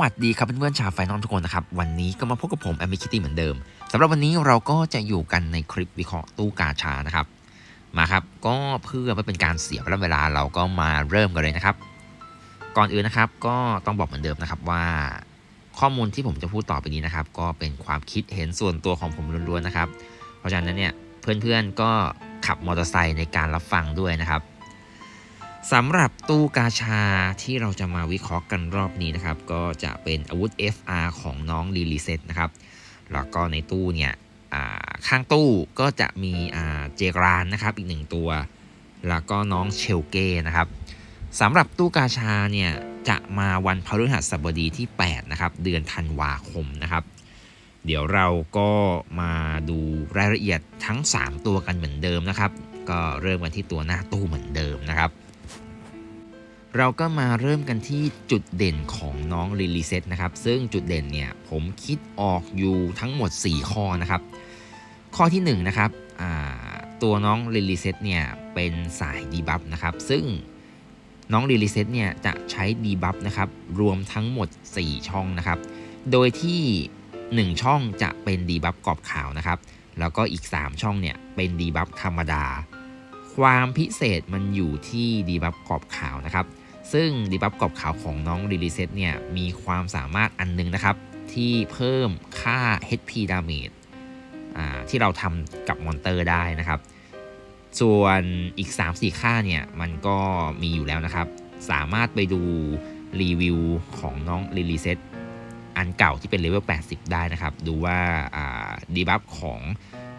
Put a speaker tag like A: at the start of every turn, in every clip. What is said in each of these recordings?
A: วัสดีครับเพื่อนๆชาวไฟนอลทุกคนนะครับ วันนี้ก็มาพบกับผมแอมมิคิตี้เหมือนเดิมสำหรับวันนี้เราก็จะอยู่กันในคลิปวิเคราะห์ตู้กาชานะครับ มาครับ ก็เพื่อไม่เป็นการเสียเวลาเราก็มาเริ่มกันเลยนะครับ ก่อนอื่นนะครับก็ต้องบอกเหมือนเดิมนะครับว่าข้อมูลที่ผมจะพูดต่อไปนี้นะครับ ก็เป็นความคิดเห็นส่วนตัวของผมล้วนๆนะครับ เพราะฉะนั้นเนี่ยเพื่อนๆก็ขับมอเตอร์ไซค์ในการรับฟังด้วยนะครับ สำหรับตู้กาชาที่เราจะมาวิเคราะห์กันรอบนี้นะครับ ก็จะเป็นอาวุธ FR ของน้องลีลิเซตนะครับ แล้วก็ในตู้เนี่ยข้างตู้ก็จะมีเจกรานนะครับอีกหนึ่งตัว แล้วก็น้องเชลเก้นะครับสำหรับตู้กาชาเนี่ยจะมาวันพฤหัสบดีที่ 8 นะครับ เดือนธันวาคมนะครับ เดี๋ยวเราก็มาดูรายละเอียดทั้ง 3 ตัวกันเหมือนเดิมนะครับ ก็เริ่มกันที่ตัวหน้าตู้เหมือนเดิมนะครับ เราก็มาเริ่มกันที่จุดเด่นของน้องลิลิเซตนะครับ ซึ่งจุดเด่นเนี่ยผมคิดออกอยู่ทั้งหมด 4 ข้อนะครับ ข้อที่1นนะครับตัวน้องลิลิเซตเนี่ยเป็นสายดีบัฟนะครับ ซึ่งน้องลิลิเซตเนี่ยจะใช้ดีบัฟนะครับ รวมทั้งหมด 4 ช่องนะครับ โดยที่ 1 ช่องจะเป็นดีบัฟกรอบขาวนะครับ แล้วก็อีก 3 ช่องเนี่ยเป็นดีบัฟธรรมดา ความพิเศษมันอยู่ที่ดีบัฟกรอบขาวนะครับ ซึ่งดีบัฟกรอบขาวของน้องรีลิเซตเนี่ยมีความสามารถอันนึงนะครับ ที่เพิ่มค่า HP damage ที่เราทำกับมอนเตอร์ได้นะครับ ส่วนอีก 3-4 ค่าเนี่ยมันก็มีอยู่แล้วนะครับ สามารถไปดูรีวิวของน้องรีลิเซตอันเก่าที่เป็นเลเวล 80 ได้นะครับ ดูว่าดีบัฟของ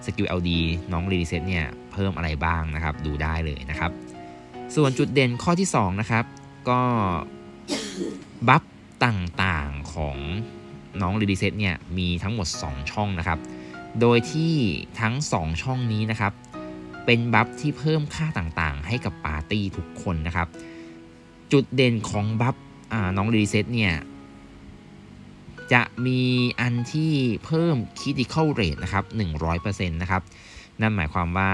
A: สกิล LD น้องรีลิเซตเนี่ยเพิ่มอะไรบ้างนะครับ ดูได้เลยนะครับ ส่วนจุดเด่นข้อที่ 2 นะครับ ก็บัฟต่างๆของน้องรีดิเซตเนี่ยมีทั้งหมด 2 ช่องนะครับ โดยที่ทั้ง 2 ช่องนี้นะครับ เป็นบัฟที่เพิ่มค่าต่างๆ ให้กับปาร์ตี้ทุกคนนะครับ จุดเด่นของบัฟน้องรีดิเซตเนี่ยจะมีอันที่เพิ่ม critical rate นะครับ 100%นะครับ นั่นหมายความว่า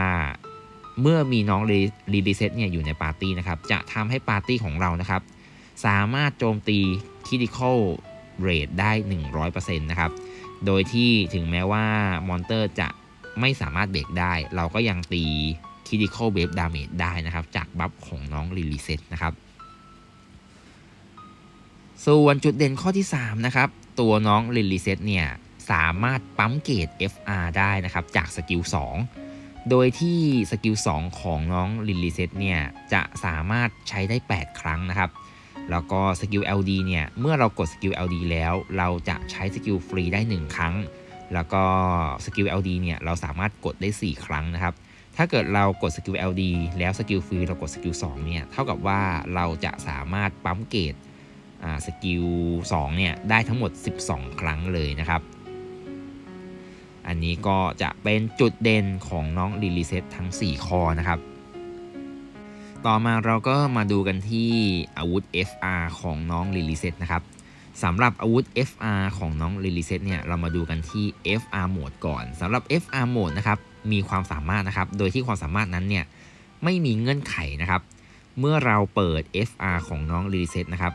A: เมื่อมีน้องรีดีเซตเนี่ยอยู่ในปาร์ตี้นะครับ จะทำให้ปาร์ตี้ของเรานะครับ สามารถโจมตีคิดิคอลเรทได้ 100%นะครับ โดยที่ถึงแม้ว่ามอนเตอร์จะไม่สามารถเบรกได้ เราก็ยังตีคิดิคอลเบฟดาเมจได้นะครับ จากบัฟของน้องรีลีเซตนะครับส่วนจุดเด่นข้อที่ 3 นะครับ ตัวน้องรีลีเซตเนี่ย สามารถปั๊มเกรด FR ได้นะครับ จากสกิล2 โดยที่สกิล 2 ของน้องลินลิเซตเนี่ยจะสามารถใช้ได้ 8 ครั้งนะครับ แล้วก็สกิล LD เนี่ยเมื่อเรากดสกิล LD แล้ว เราจะใช้สกิลฟรีได้ 1 ครั้ง แล้วก็สกิล LD เนี่ยเราสามารถกดได้ 4 ครั้งนะครับ ถ้าเกิดเรากดสกิล LD แล้วสกิลฟรีเรากดสกิล2เนี่ยเท่ากับว่าเราจะสามารถปั๊มเกตสกิล2เนี่ยได้ทั้งหมด 12 ครั้งเลยนะครับ อันนี้ก็จะเป็นจุดเด่นของน้องลิลิเซตทั้ง 4 คอนะครับ ต่อมาเราก็มาดูกันที่อาวุธ FR ของน้องลิลิเซตนะครับสำหรับอาวุธ FR ของน้องลิลิเซตเนี่ยเรามาดูกันที่ FR โหมดก่อนสำหรับ FR โหมดนะครับมีความสามารถนะครับ โดยที่ความสามารถนั้นเนี่ยไม่มีเงื่อนไขนะครับ เมื่อเราเปิด FR ของน้องลิลิเซตนะครับ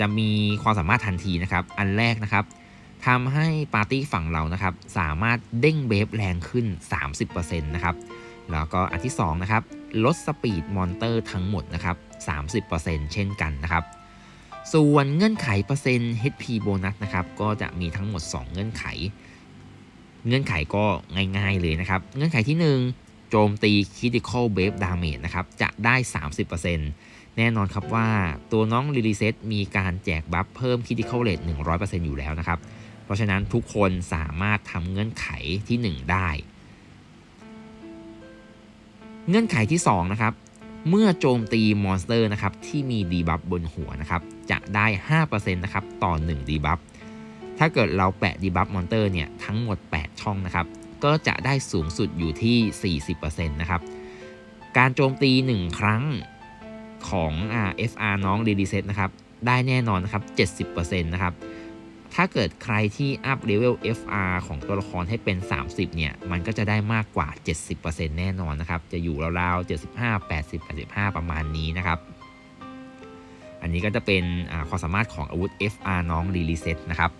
A: จะมีความสามารถทันทีนะครับ อันแรกนะครับ ทำให้ปาร์ตี้ฝั่งเรานะครับ สามารถเด้งเบฟแรงขึ้น 30%นะครับ แล้วก็อันที่ 2 นะครับ ลดสปีดมอนเตอร์ทั้งหมดนะครับ 30%เช่นกันนะครับ ส่วนเงื่อนไขเปอร์เซ็นต์ HP โบนัสนะครับ ก็จะมีทั้งหมด 2 เงื่อนไข เงื่อนไขก็ง่ายๆเลยนะครับ เงื่อนไขที่ 1 โจมตี Critical b a v e Damage นะครับ จะได้ 30%แน่นอนครับว่าตัวน้องลิลิเซตมีการแจกบัฟเพิ่ม Critical Rate 100%อยู่แล้วนะครับ ราะฉะนั้นทุกคนสามารถทำเงื่อนไขที่ 1 ได้ เงื่อนไขที่ 2 นะครับ เมื่อโจมตีมอนสเตอร์นะครับที่มีดีบัฟบนหัวนะครับจะได้ 5%นะครับต่อ1ดีบัฟถ้าเกิดเราแปะดีบัฟมอนเตอร์เนี่ยทั้งหมด 8 ช่องนะครับก็จะได้สูงสุดอยู่ที่ 40%นะครับการโจมตี 1 ครั้งของ FR น้องรีดีเซตนะครับได้แน่นอนนะครับ 70%นะครับ ถ้าเกิดใครที่อัพเลเวล FR ของตัวละครให้เป็น 30 เนี่ย มันก็จะได้มากกว่า 70%แน่นอนนะครับ จะอยู่ราวๆ 75 80 85 ประมาณนี้นะครับ อันนี้ก็จะเป็นความสามารถของอาวุธ FR น้องรีลิเซ็ตนะครับ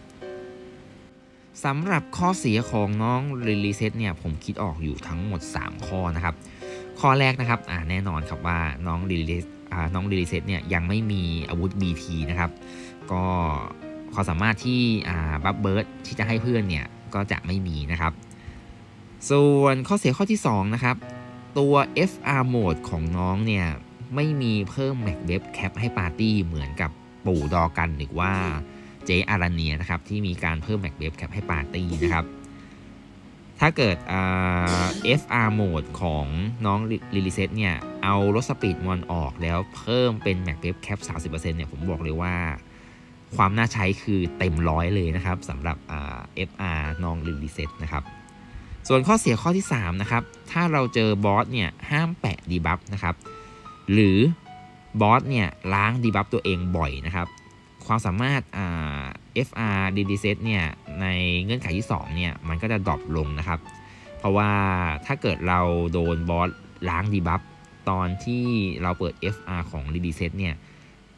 A: สำหรับข้อเสียของน้องรีลิเซ็ตเนี่ย ผมคิดออกอยู่ทั้งหมด 3 ข้อนะครับ ข้อแรกนะครับแน่นอนครับว่าน้องรีลิเซตน้องรีลิเซตเนี่ยยังไม่มีอาวุธ BT นะครับ ก็ ความสามารถที่บัฟเบิร์ดที่จะให้เพื่อนเนี่ยก็จะไม่มีนะครับ ส่วนข้อเสียข้อที่ 2 นะครับ ตัว FR mode ของน้องเนี่ยไม่มีเพิ่ม Mac w e b Cap ให้ปาร์ตี้เหมือนกับปู่ดอกันหรือว่าเจอาราเนียนะครับที่มีการเพิ่ม Mac w e b Cap ให้ปาร์ตี้นะครับ ถ้าเกิด FR mode ของน้องลิลิเซตเนี่ยเอาลดสปีดมอนออกแล้วเพิ่มเป็น Mac w e b Cap 30%เนี่ยผมบอกเลยว่า ความน่าใช้คือเต็มร้อยเลยนะครับสำหรับอ่า FR นองลิลิเซตนะครับส่วนข้อเสียข้อที่ 3 นะครับ ถ้าเราเจอบอสเนี่ยห้ามแปะดีบัฟนะครับ หรือบอสเนี่ยล้างดีบัฟตัวเองบ่อยนะครับ ความสามารถอ่า FR d d set เนี่ยในเงื่อนไขที่ 2 เนี่ยมันก็จะดรอปลงนะครับ เพราะว่าถ้าเกิดเราโดนบอสล้างดีบัฟตอนที่เราเปิด FR ของ d d set เนี่ย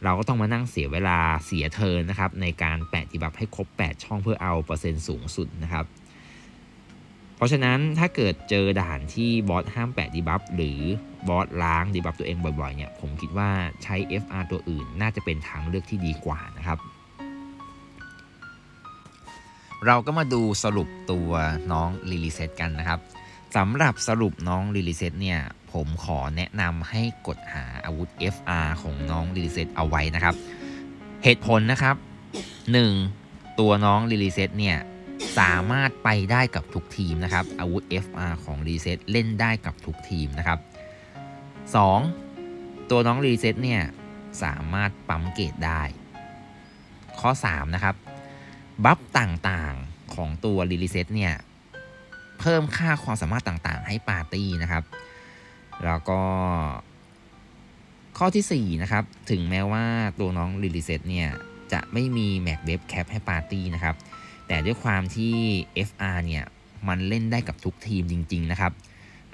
A: เราก็ต้องมานั่งเสียเวลาเสียเทินนะครับ ในการแปะดีบัฟให้ครบ 8 ช่องเพื่อเอาเปอร์เซ็นต์สูงสุดนะครับ เพราะฉะนั้นถ้าเกิดเจอด่านที่บอสห้ามแปะดีบัฟหรือบอสล้างดีบัฟตัวเองบ่อยๆเนี่ยผมคิดว่าใช้ FR ตัวอื่นน่าจะเป็นทางเลือกที่ดีกว่านะครับ เราก็มาดูสรุปตัวน้องลิลิเซตกันนะครับสำหรับสรุปน้องลิลิเซตเนี่ย ผมขอแนะนำให้กดหาอาวุธ FR ของน้องลิลิเซตเอาไว้นะครับ เหตุผลนะครับ 1. ตัวน้องลิลิเซตเนี่ยสามารถไปได้กับทุกทีมนะครับ อาวุธ FR ของ Reset เล่นได้กับทุกทีมนะครับ 2. ตัวน้อง Reset เนี่ยสามารถปั๊มเกรดได้ ข้อ 3 นะครับ บัฟต่างๆของตัว Reset เนี่ยเพิ่มค่าความสามารถต่างๆ ให้ปาร์ตี้นะครับ แล้วก็ ข้อที่ 4 นะครับ ถึงแม้ว่าตัวน้อง Reset เนี่ย จะไม่มี Mac Web Cap ให้ปาร์ตี้นะครับ แต่ด้วยความที่ FR เนี่ย มันเล่นได้กับทุกทีมจริง ๆ นะครับ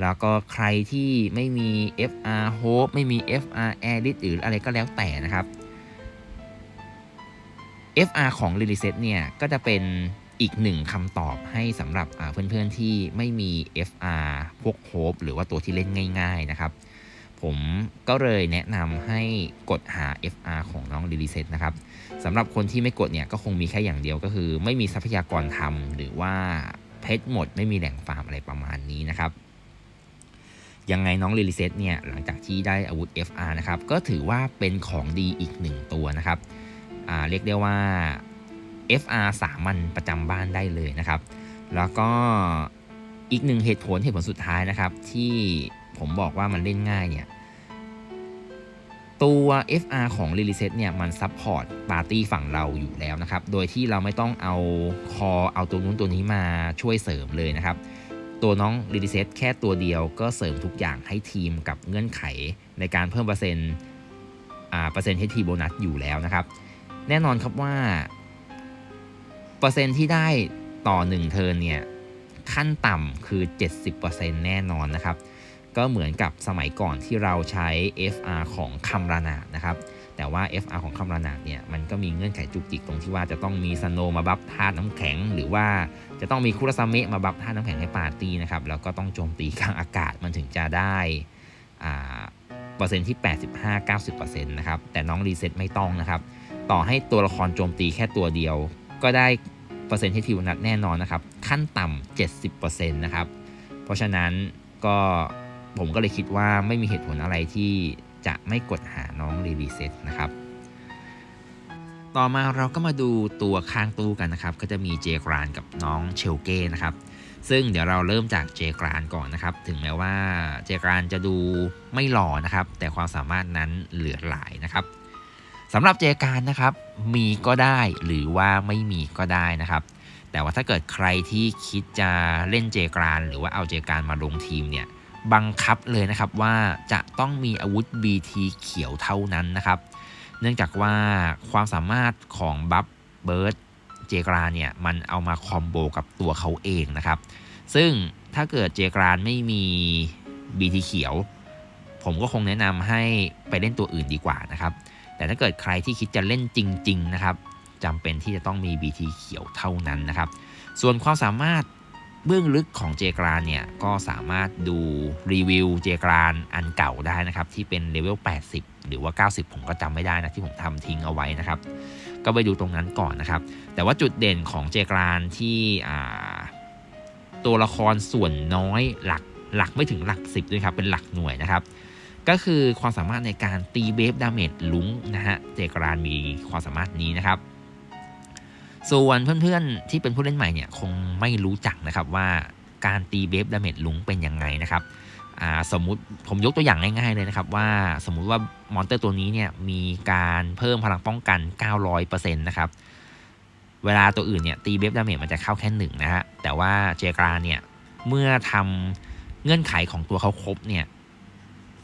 A: แล้วก็ใครที่ไม่มี FR Hope ไม่มี FR a i r i t หรืออะไรก็แล้วแต่นะครับ FR ของ l i l i s e t เนี่ย ก็จะเป็น อีกหนึ่งคำตอบให้สำหรับเพื่อนๆที่ไม่มี FR พวก Hope หรือว่าตัวที่เล่นง่าย ๆนะครับ ผมก็เลยแนะนำให้กดหา FR ของน้อง l i l i s e t นะครับสำหรับคนที่ไม่กดเนี่ยก็คงมีแค่อย่างเดียวก็คือ ไม่มีทรัพยากรทำหรือว่าเพชรหมดไม่มีแหล่งฟาร์มอะไรประมาณนี้นะครับยังไงน้องลิลิเซตเนี่ยหลังจากที่ได้อาวุธ FR นะครับก็ถือว่าเป็นของดีอีกหนึ่งตัวนะครับเรียกได้ว่า FR สามัญประจำบ้านได้เลยนะครับ แล้วก็อีกหนึ่งเหตุผลเหตุผลสุดท้ายนะครับ ที่ผมบอกว่ามันเล่นง่ายเนี่ยตัว FR ของ l i l i s e t เนี่ยมันซับพอร์ตปาร์ตี้ฝั่งเราอยู่แล้วนะครับ โดยที่เราไม่ต้องเอาคอเอาตัวนู้นตัวนี้มาช่วยเสริมเลยนะครับ ตัวน้อง l i l i s e t แค่ตัวเดียวก็เสริมทุกอย่างให้ทีมกับเงื่อนไขในการเพิ่มเปอร์เซ็นต์อ่าเปอร์เซ็นต์ HT โบนัสอยู่แล้วนะครับ แน่นอนครับว่า เปอร์เซ็นต์ที่ได้ต่อ 1 เทิร์นเนี่ยขั้นต่ำคือ 70%แน่นอนนะครับ ก็เหมือนกับสมัยก่อนที่เราใช้ FR ของคำรานาดนะครับ แต่ว่า FR ของคำรานาดเนี่ยมันก็มีเงื่อนไขจุกจิกตรงที่ว่าจะต้องมีสโนมาบัฟธาตุน้ำแข็ง หรือว่าจะต้องมีคุรซาเมะมาบัฟธาตุน้ำแข็งให้ปาร์ตี้นะครับ แล้วก็ต้องโจมตีกลางอากาศมันถึงจะได้เปอร์เซ็นต์ที่ 85-90%นะครับ แต่น้องรีเซ็ตไม่ต้องนะครับ ต่อให้ตัวละครโจมตีแค่ตัวเดียว ก็ได้เปอร์เซ็นต์ที่ทิวนัดแน่นอนนะครับ ขั้นต่ำ70%นะครับ เพราะฉะนั้นก็ผมก็เลยคิดว่าไม่มีเหตุผลอะไรที่จะไม่กดหาน้องรีรีเซ็ตนะครับ ต่อมาเราก็มาดูตัวข้างตู้กันนะครับ ก็จะมีเจกรานกับน้องเชลเก้นะครับ ซึ่งเดี๋ยวเราเริ่มจากเจกรานก่อนนะครับ ถึงแม้ว่าเจกรานจะดูไม่หล่อนะครับ แต่ความสามารถนั้นเหลือหลายนะครับ สำหรับเจกรานนะครับ มีก็ได้หรือว่าไม่มีก็ได้นะครับ แต่ว่าถ้าเกิดใครที่คิดจะเล่นเจกรานหรือว่าเอาเจกรานมาลงทีมเนี่ยบังคับเลยนะครับว่าจะต้องมีอาวุธ BT เขียวเท่านั้นนะครับ เนื่องจากว่าความสามารถของบัฟเบิร์ดเจกราเนี่ยมันเอามาคอมโบกับตัวเขาเองนะครับ ซึ่งถ้าเกิดเจกรานไม่มี BT เขียว ผมก็คงแนะนำให้ไปเล่นตัวอื่นดีกว่านะครับ แต่ถ้าเกิดใครที่คิดจะเล่นจริง ๆ นะครับจำเป็นที่จะต้องมี BT เขียวเท่านั้นนะครับ ส่วนความสามารถเบื้องลึกของเจกรานเนี่ยก็สามารถดูรีวิวเจกรานอันเก่าได้นะครับ ที่เป็นเลเวล 80 หรือว่า 90 ผมก็จำไม่ได้นะ ที่ผมทำทิ้งเอาไว้นะครับ ก็ไปดูตรงนั้นก่อนนะครับ แต่ว่าจุดเด่นของเจกรานที่ตัวละครส่วนน้อยหลักหลักไม่ถึงหลัก 10ด้วยครับเป็นหลักหน่วยนะครับ ก็คือความสามารถในการตีเบฟดาเมจลุงนะฮะเจกรานมีความสามารถนี้นะครับ ส่วนเพื่อนๆที่เป็นผู้เล่นใหม่เนี่ยคงไม่รู้จักนะครับว่าการตีเบฟดาเมจลุงเป็นยังไงนะครับสมมุติผมยกตัวอย่างง่ายๆเลยนะครับว่าสมมุติว่ามอนเตอร์ตัวนี้เนี่ยมีการเพิ่มพลังป้องกัน 900%นะครับเวลาตัวอื่นเนี่ยตีเบฟดาเมจมันจะเข้าแค่หนึ่งนะฮะแต่ว่าเจกราเนี่ยเมื่อทำเงื่อนไขของตัวเขาครบเนี่ย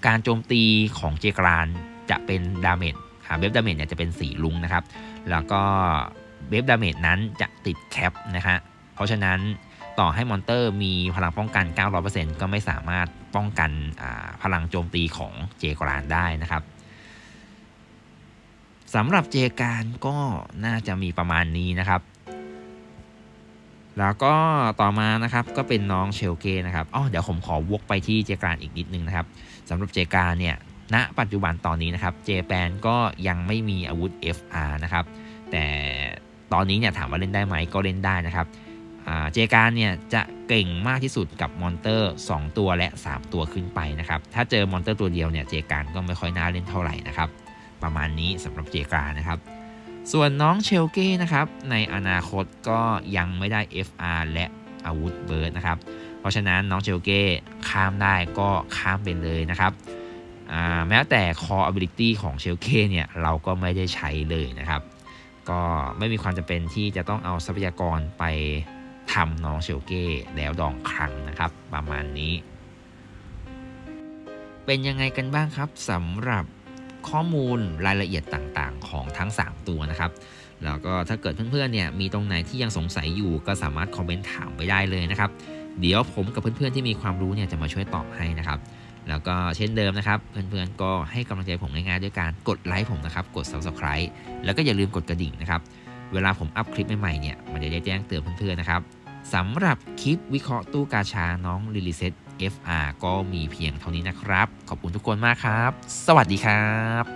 A: การโจมตีของเจกรานจะเป็นดาเมจเบฟดาเมจเนี่ยจะเป็นสีลุงนะครับ แล้วก็เบฟดาเมจนั้นจะติดแคปนะฮะ เพราะฉะนั้นต่อให้มอนเตอร์มีพลังป้องกัน 900%ก็ไม่สามารถป้องกันพลังโจมตีของเจกรานได้นะครับสำหรับเจการก็น่าจะมีประมาณนี้นะครับ แล้วก็ต่อมานะครับก็เป็นน้องเชลเกนะครับอ๋อเดี๋ยวผมขอวกไปที่เจการอีกนิดนึงนะครับสำหรับเจการเนี่ยณปัจจุบันตอนนี้นะครับเจแปนก็ยังไม่มีอาวุธ FR นะครับแต่ตอนนี้เนี่ยถามว่าเล่นได้ไหมก็เล่นได้นะครับเจการเนี่ยจะเก่งมากที่สุดกับมอนเตอร์ 2 ตัวและ 3 ตัวขึ้นไปนะครับถ้าเจอมอนเตอร์ตัวเดียวเนี่ยเจการก็ไม่ค่อยน่าเล่นเท่าไหร่นะครับประมาณนี้สำหรับเจการนะครับ ส่วนน้องเชลเก้นะครับในอนาคตก็ยังไม่ได้ FR และอาวุธเบิร์ดนะครับ เพราะฉะนั้นน้องเชลเก้ข้ามได้ก็ข้ามไปเลยนะครับแม้แต่ core ability ของเชลเก้เนี่ยเราก็ไม่ได้ใช้เลยนะครับ ก็ไม่มีความจำเป็นที่จะต้องเอาทรัพยากรไปทำน้องเชลเก้แล้วดองครั้งนะครับ ประมาณนี้ เป็นยังไงกันบ้างครับสำหรับ ข้อมูลรายละเอียดต่างๆ ของทั้ง 3 ตัวนะครับ แล้วก็ถ้าเกิดเพื่อนๆเนี่ยมีตรงไหนที่ยังสงสัยอยู่ก็สามารถคอมเมนต์ถามไปได้เลยนะครับ เดี๋ยวผมกับเพื่อนๆที่มีความรู้เนี่ยจะมาช่วยตอบให้นะครับ แล้วก็เช่นเดิมนะครับ เพื่อนๆก็ให้กำลังใจผมง่ายๆด้วยการกดไลค์ผมนะครับ กด subscribe แล้วก็อย่าลืมกดกระดิ่งนะครับ เวลาผมอัพคลิปใหม่ๆเนี่ยมันจะได้แจ้งเตือนเพื่อนๆนะครับสำหรับคลิปวิเคราะห์ตู้กาชาน้องลิลิเซต FR ก็มีเพียงเท่านี้นะครับ ขอบคุณทุกคนมากครับ สวัสดีครับ